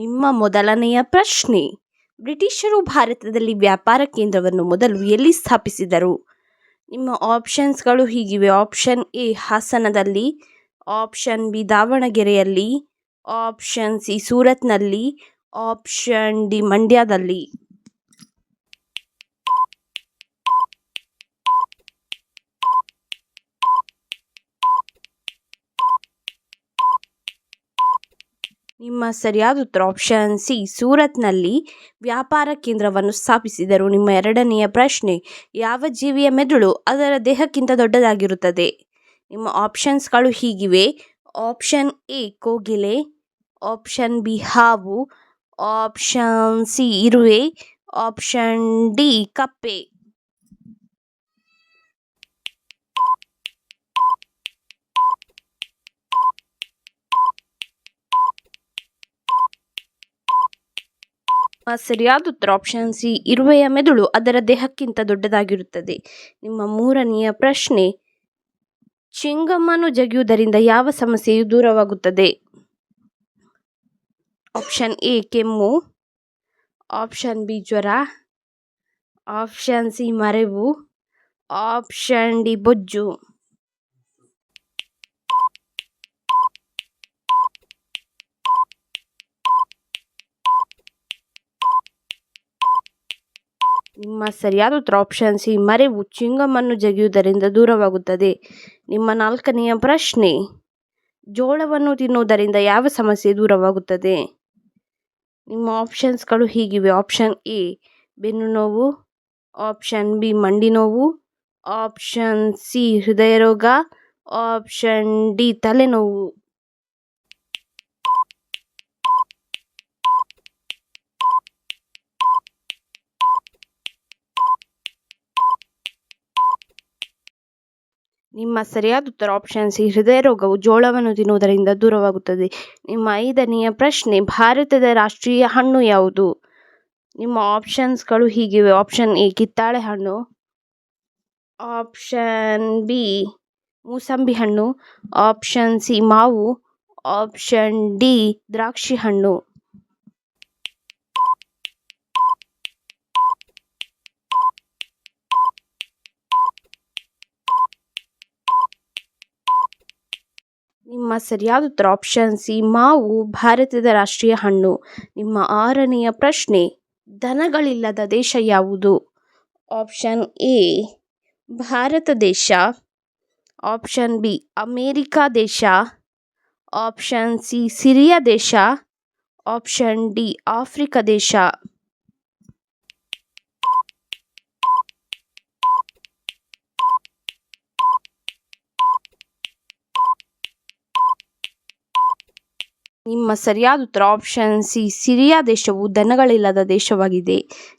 ನಿಮ್ಮ ಮೊದಲನೆಯ ಪ್ರಶ್ನೆ. ಬ್ರಿಟಿಷರು ಭಾರತದಲ್ಲಿ ವ್ಯಾಪಾರ ಕೇಂದ್ರವನ್ನು ಮೊದಲು ಎಲ್ಲಿ ಸ್ಥಾಪಿಸಿದರು? ನಿಮ್ಮ ಆಪ್ಷನ್ಸ್ಗಳು ಹೀಗಿವೆ. ಆಪ್ಷನ್ ಎ, ಹಾಸನದಲ್ಲಿ, ಆಪ್ಷನ್ ಬಿ, ದಾವಣಗೆರೆಯಲ್ಲಿ, ಆಪ್ಷನ್ ಸಿ, ಸೂರತ್ನಲ್ಲಿ, ಆಪ್ಷನ್ ಡಿ, ಮಂಡ್ಯದಲ್ಲಿ. ನಿಮ್ಮ ಸರಿಯಾದ ಉತ್ತರ ಆಪ್ಷನ್ ಸಿ ಸೂರತ್ನಲ್ಲಿ ವ್ಯಾಪಾರ ಕೇಂದ್ರವನ್ನು ಸ್ಥಾಪಿಸಿದರು. ನಿಮ್ಮ ಎರಡನೆಯ ಪ್ರಶ್ನೆ, ಯಾವ ಜೀವಿಯ ಮೆದುಳು ಅದರ ದೇಹಕ್ಕಿಂತ ದೊಡ್ಡದಾಗಿರುತ್ತದೆ? ನಿಮ್ಮ ಆಪ್ಷನ್ಸ್ಗಳು ಹೀಗಿವೆ. ಆಪ್ಷನ್ ಎ ಕೋಗಿಲೆ. ಆಪ್ಷನ್ ಬಿ ಹಾವು. ಆಪ್ಷನ್ ಸಿ ಇರುವೆ. ಆಪ್ಷನ್ ಡಿ ಕಪ್ಪೆ. ಸರಿಯಾದ ಉತ್ತರ ಆಪ್ಷನ್ ಸಿ ಇರುವೆಯ ಮೆದುಳು ಅದರ ದೇಹಕ್ಕಿಂತ ದೊಡ್ಡದಾಗಿರುತ್ತದೆ. ನಿಮ್ಮ ಮೂರನೆಯ ಪ್ರಶ್ನೆ ಚಿಂಗಮ್ಮನ್ನು ಜಗಿಯುವುದರಿಂದ ಯಾವ ಸಮಸ್ಯೆಯು ದೂರವಾಗುತ್ತದೆ? ಆಪ್ಷನ್ ಎ, ಕೆಮ್ಮು. ಆಪ್ಷನ್ ಬಿ, ಜ್ವರ. ಆಪ್ಷನ್ ಸಿ, ಮರೆವು. ಆಪ್ಷನ್ ಡಿ, ಬೊಜ್ಜು. ನಿಮ್ಮ ಸರಿಯಾದ ಉತ್ತರ ಆಪ್ಷನ್ ಸಿ, ಮರೆವು ಚಿಂಗಮನ್ನು ಜಗಿಯುವುದರಿಂದ ದೂರವಾಗುತ್ತದೆ. ನಿಮ್ಮ ನಾಲ್ಕನೆಯ ಪ್ರಶ್ನೆ, ಜೋಳವನ್ನು ತಿನ್ನುವುದರಿಂದ ಯಾವ ಸಮಸ್ಯೆ ದೂರವಾಗುತ್ತದೆ? ನಿಮ್ಮ ಆಪ್ಷನ್ಸ್ಗಳು ಹೀಗಿವೆ. ಆಪ್ಷನ್ ಎ ಬೆನ್ನು ನೋವು. ಆಪ್ಷನ್ ಬಿ ಮಂಡಿ ನೋವು. ಆಪ್ಷನ್ ಸಿ ಹೃದಯ ರೋಗ ಆಪ್ಷನ್ ಡಿ ತಲೆನೋವು. ನಿಮ್ಮ ಸರಿಯಾದ ಉತ್ತರ ಆಪ್ಷನ್ ಸಿ, ಹೃದಯ ರೋಗವು ಜೋಳವನ್ನು ತಿನ್ನುವುದರಿಂದ ದೂರವಾಗುತ್ತದೆ. ನಿಮ್ಮ ಐದನೆಯ ಪ್ರಶ್ನೆ, ಭಾರತದ ರಾಷ್ಟ್ರೀಯ ಹಣ್ಣು ಯಾವುದು? ನಿಮ್ಮ ಆಪ್ಷನ್ಸ್ಗಳು ಹೀಗಿವೆ. ಆಪ್ಷನ್ ಎ, ಕಿತ್ತಾಳೆ ಹಣ್ಣು. ಆಪ್ಷನ್ ಬಿ, ಮೂಸಂಬಿ ಹಣ್ಣು. ಆಪ್ಷನ್ ಸಿ, ಮಾವು. ಆಪ್ಷನ್ ಡಿ, ದ್ರಾಕ್ಷಿ ಹಣ್ಣು. ನಿಮ್ಮ ಸರಿಯಾದ ಉತ್ತರ ಆಪ್ಷನ್ ಸಿ ಮಾವು ಭಾರತದ ರಾಷ್ಟ್ರೀಯ ಹಣ್ಣು. ನಿಮ್ಮ ಆರನೆಯ ಪ್ರಶ್ನೆ, ದನಗಳಿಲ್ಲದ ದೇಶ ಯಾವುದು? ಆಪ್ಷನ್ ಎ ಭಾರತ ದೇಶ. ಆಪ್ಷನ್ ಬಿ ಅಮೇರಿಕಾ ದೇಶ. ಆಪ್ಷನ್ ಸಿ ಸಿರಿಯಾ ದೇಶ. ಆಪ್ಷನ್ ಡಿ ಆಫ್ರಿಕಾ ದೇಶ. ನಿಮ್ಮ ಸರಿಯಾದ ಉತ್ತರ ಆಪ್ಷನ್ ಸಿ ಸಿರಿಯಾ ದೇಶವು ದನಗಳಿಲ್ಲದ ದೇಶವಾಗಿದೆ.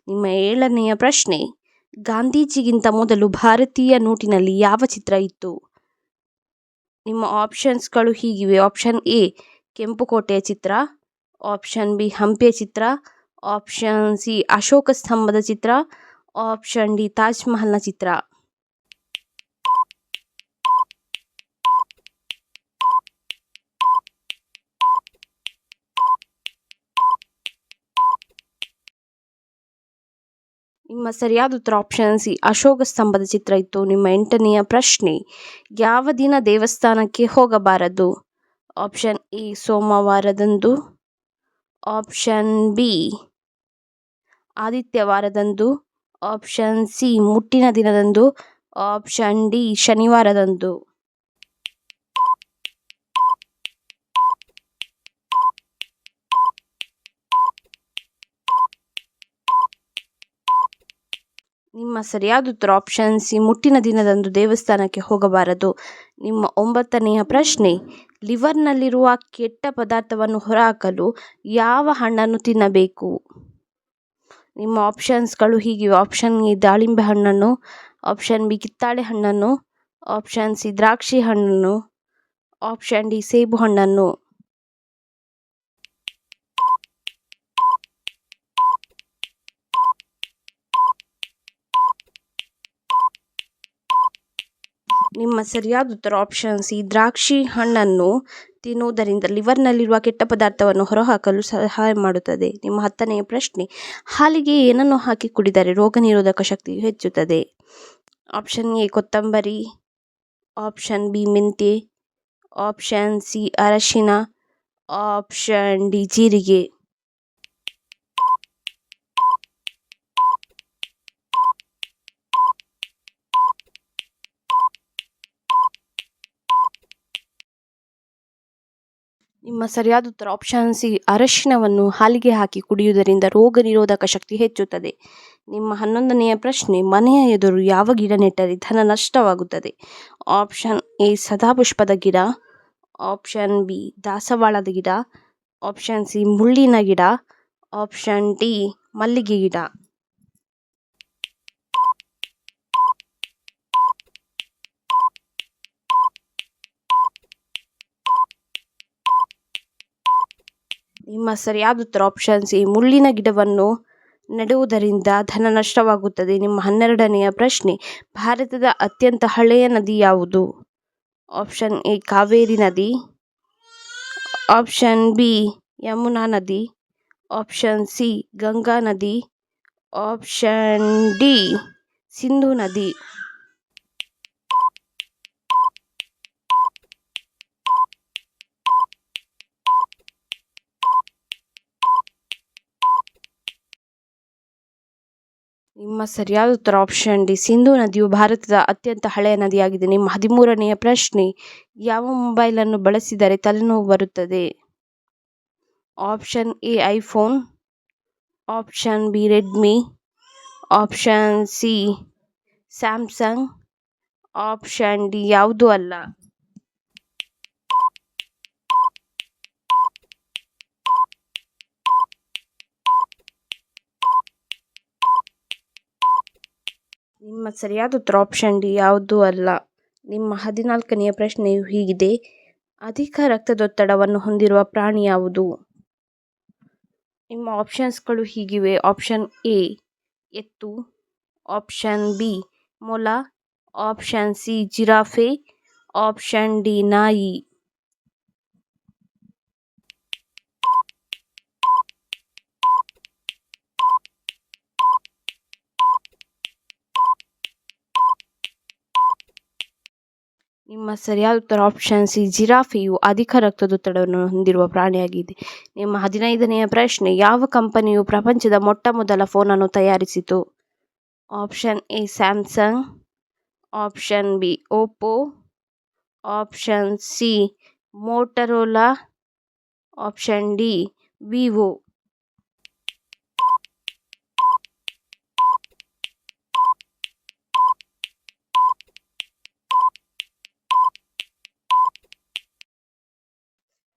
ನಿಮ್ಮ ಏಳನೆಯ ಪ್ರಶ್ನೆ, ಗಾಂಧೀಜಿಗಿಂತ ಮೊದಲು ಭಾರತೀಯ ನೋಟಿನಲ್ಲಿ ಯಾವ ಚಿತ್ರ ಇತ್ತು? ನಿಮ್ಮ ಆಪ್ಷನ್ಸ್ಗಳು ಹೀಗಿವೆ. ಆಪ್ಷನ್ ಎ ಕೆಂಪುಕೋಟೆಯ ಚಿತ್ರ. ಆಪ್ಷನ್ ಬಿ ಹಂಪಿಯ ಚಿತ್ರ. ಆಪ್ಷನ್ ಸಿ ಅಶೋಕ ಸ್ತಂಭದ ಚಿತ್ರ. ಆಪ್ಷನ್ ಡಿ ತಾಜ್ ಮಹಲ್ನ ಚಿತ್ರ. ನಿಮ್ಮ ಸರಿಯಾದ ಉತ್ತರ ಆಪ್ಷನ್ ಸಿ ಅಶೋಕ ಸ್ತಂಭದ ಚಿತ್ರ ಇತ್ತು. ನಿಮ್ಮ ಎಂಟನೆಯ ಪ್ರಶ್ನೆ, ಯಾವ ದಿನ ದೇವಸ್ಥಾನಕ್ಕೆ ಹೋಗಬಾರದು? ಆಪ್ಷನ್ ಎ ಸೋಮವಾರದಂದು. ಆಪ್ಷನ್ ಬಿ ಆದಿತ್ಯವಾರದಂದು. ಆಪ್ಷನ್ ಸಿ ಮುಟ್ಟಿನ ದಿನದಂದು. ಆಪ್ಷನ್ ಡಿ ಶನಿವಾರದಂದು. ನಿಮ್ಮ ಸರಿಯಾದ ಉತ್ತರ ಆಪ್ಷನ್ ಸಿ ಮುಟ್ಟಿನ ದಿನದಂದು ದೇವಸ್ಥಾನಕ್ಕೆ ಹೋಗಬಾರದು. ನಿಮ್ಮ ಒಂಬತ್ತನೆಯ ಪ್ರಶ್ನೆ ಲಿವರ್ನಲ್ಲಿರುವ ಕೆಟ್ಟ ಪದಾರ್ಥವನ್ನು ಹೊರಹಾಕಲು ಯಾವ ಹಣ್ಣನ್ನು ತಿನ್ನಬೇಕು? ನಿಮ್ಮ ಆಪ್ಷನ್ಸ್ಗಳು ಹೀಗಿವೆ. ಆಪ್ಷನ್ ಎ, ದಾಳಿಂಬೆ ಹಣ್ಣನ್ನು ಆಪ್ಷನ್ ಬಿ, ಕಿತ್ತಾಳೆ ಹಣ್ಣನ್ನು ಆಪ್ಷನ್ ಸಿ, ದ್ರಾಕ್ಷಿ ಹಣ್ಣನ್ನು ಆಪ್ಷನ್ ಡಿ, ಸೇಬು ಹಣ್ಣನ್ನು. ನಿಮ್ಮ ಸರಿಯಾದ ಉತ್ತರ ಆಪ್ಷನ್ ಸಿ, ದ್ರಾಕ್ಷಿ ಹಣ್ಣನ್ನು ತಿನ್ನುವುದರಿಂದ ಲಿವರ್ನಲ್ಲಿರುವ ಕೆಟ್ಟ ಪದಾರ್ಥವನ್ನು ಹೊರಹಾಕಲು ಸಹಾಯ ಮಾಡುತ್ತದೆ. ನಿಮ್ಮ ಹತ್ತನೆಯ ಪ್ರಶ್ನೆ, ಹಾಲಿಗೆ ಏನನ್ನು ಹಾಕಿ ಕುಡಿದರೆ ರೋಗ ನಿರೋಧಕ ಶಕ್ತಿಯು ಹೆಚ್ಚುತ್ತದೆ? ಆಪ್ಷನ್ ಎ, ಕೊತ್ತಂಬರಿ ಆಪ್ಷನ್ ಬಿ, ಮೆಂತ್ಯೆ ಆಪ್ಷನ್ ಸಿ, ಅರಶಿನ ಆಪ್ಷನ್ ಡಿ, ಜೀರಿಗೆ. ನಿಮ್ಮ ಸರಿಯಾದ ಉತ್ತರ ಆಪ್ಷನ್ ಸಿ ಅರಶಿನವನ್ನು ಹಾಲಿಗೆ ಹಾಕಿ ಕುಡಿಯುವುದರಿಂದ ರೋಗ ನಿರೋಧಕ ಶಕ್ತಿ ಹೆಚ್ಚುತ್ತದೆ. ನಿಮ್ಮ ಹನ್ನೊಂದನೆಯ ಪ್ರಶ್ನೆ, ಮನೆಯ ಎದುರು ಯಾವ ಗಿಡ ನೆಟ್ಟರೆ ಧನ ನಷ್ಟವಾಗುತ್ತದೆ? ಆಪ್ಷನ್ ಎ, ಸದಾಪುಷ್ಪದ ಗಿಡ. ಆಪ್ಷನ್ ಬಿ, ದಾಸವಾಳದ ಗಿಡ. ಆಪ್ಷನ್ ಸಿ, ಮುಳ್ಳಿನ ಗಿಡ. ಆಪ್ಷನ್ ಡಿ, ಮಲ್ಲಿಗೆ ಗಿಡ. ನಿಮ್ಮ ಸರಿಯಾದ ಉತ್ತರ ಆಪ್ಷನ್ಸ್ ಈ ಮುಳ್ಳಿನ ಗಿಡವನ್ನು ನೆಡುವುದರಿಂದ ಧನ ನಷ್ಟವಾಗುತ್ತದೆ. ನಿಮ್ಮ ಹನ್ನೆರಡನೆಯ ಪ್ರಶ್ನೆ, ಭಾರತದ ಅತ್ಯಂತ ಹಳೆಯ ನದಿ ಯಾವುದು? ಆಪ್ಷನ್ ಎ, ಕಾವೇರಿ ನದಿ. ಆಪ್ಷನ್ ಬಿ, ಯಮುನಾ ನದಿ. ಆಪ್ಷನ್ ಸಿ, ಗಂಗಾ ನದಿ. ಆಪ್ಷನ್ ಡಿ, ಸಿಂಧು ನದಿ. ನಿಮ್ಮ ಸರಿಯಾದ ಉತ್ತರ ಆಪ್ಷನ್ ಡಿ. ಸಿಂಧು ನದಿಯು ಭಾರತದ ಅತ್ಯಂತ ಹಳೆಯ ನದಿಯಾಗಿದೆ. ನಿಮ್ಮ ಹದಿಮೂರನೆಯ ಪ್ರಶ್ನೆ, ಯಾವ ಮೊಬೈಲನ್ನು ಬಳಸಿದರೆ ತಲೆನೋವು ಬರುತ್ತದೆ? Option A iPhone option B Redmi option C Samsung option D, ಯಾವುದೂ ಅಲ್ಲ. ನಿಮ್ಮ ಸರಿಯಾದ ಉತ್ತರ ಆಪ್ಷನ್ ಡಿ ಯಾವುದೂ ಅಲ್ಲ. ನಿಮ್ಮ ಹದಿನಾಲ್ಕನೆಯ ಪ್ರಶ್ನೆಯು ಹೀಗಿದೆ. ಅಧಿಕ ರಕ್ತದೊತ್ತಡವನ್ನು ಹೊಂದಿರುವ ಪ್ರಾಣಿ ಯಾವುದು? ನಿಮ್ಮ ಆಪ್ಷನ್ಸ್ಗಳು ಹೀಗಿವೆ. ಆಪ್ಷನ್ ಎ, ಎತ್ತು. ಆಪ್ಷನ್ ಬಿ, ಮೊಲ. Option C, giraffe. Option D, ನಾಯಿ. ನಿಮ್ಮ ಸರಿಯಾದ ಉತ್ತರ ಆಪ್ಷನ್ ಸಿ ಜಿರಾಫೆಯು ಅಧಿಕ ರಕ್ತದೊತ್ತಡವನ್ನು ಹೊಂದಿರುವ ಪ್ರಾಣಿಯಾಗಿದೆ. ನಿಮ್ಮ ಹದಿನೈದನೆಯ ಪ್ರಶ್ನೆ, ಯಾವ ಕಂಪನಿಯು ಪ್ರಪಂಚದ ಮೊಟ್ಟ ಮೊದಲ ಫೋನನ್ನು ತಯಾರಿಸಿತು? Option A Samsung option B Oppo option C Motorola option D Vivo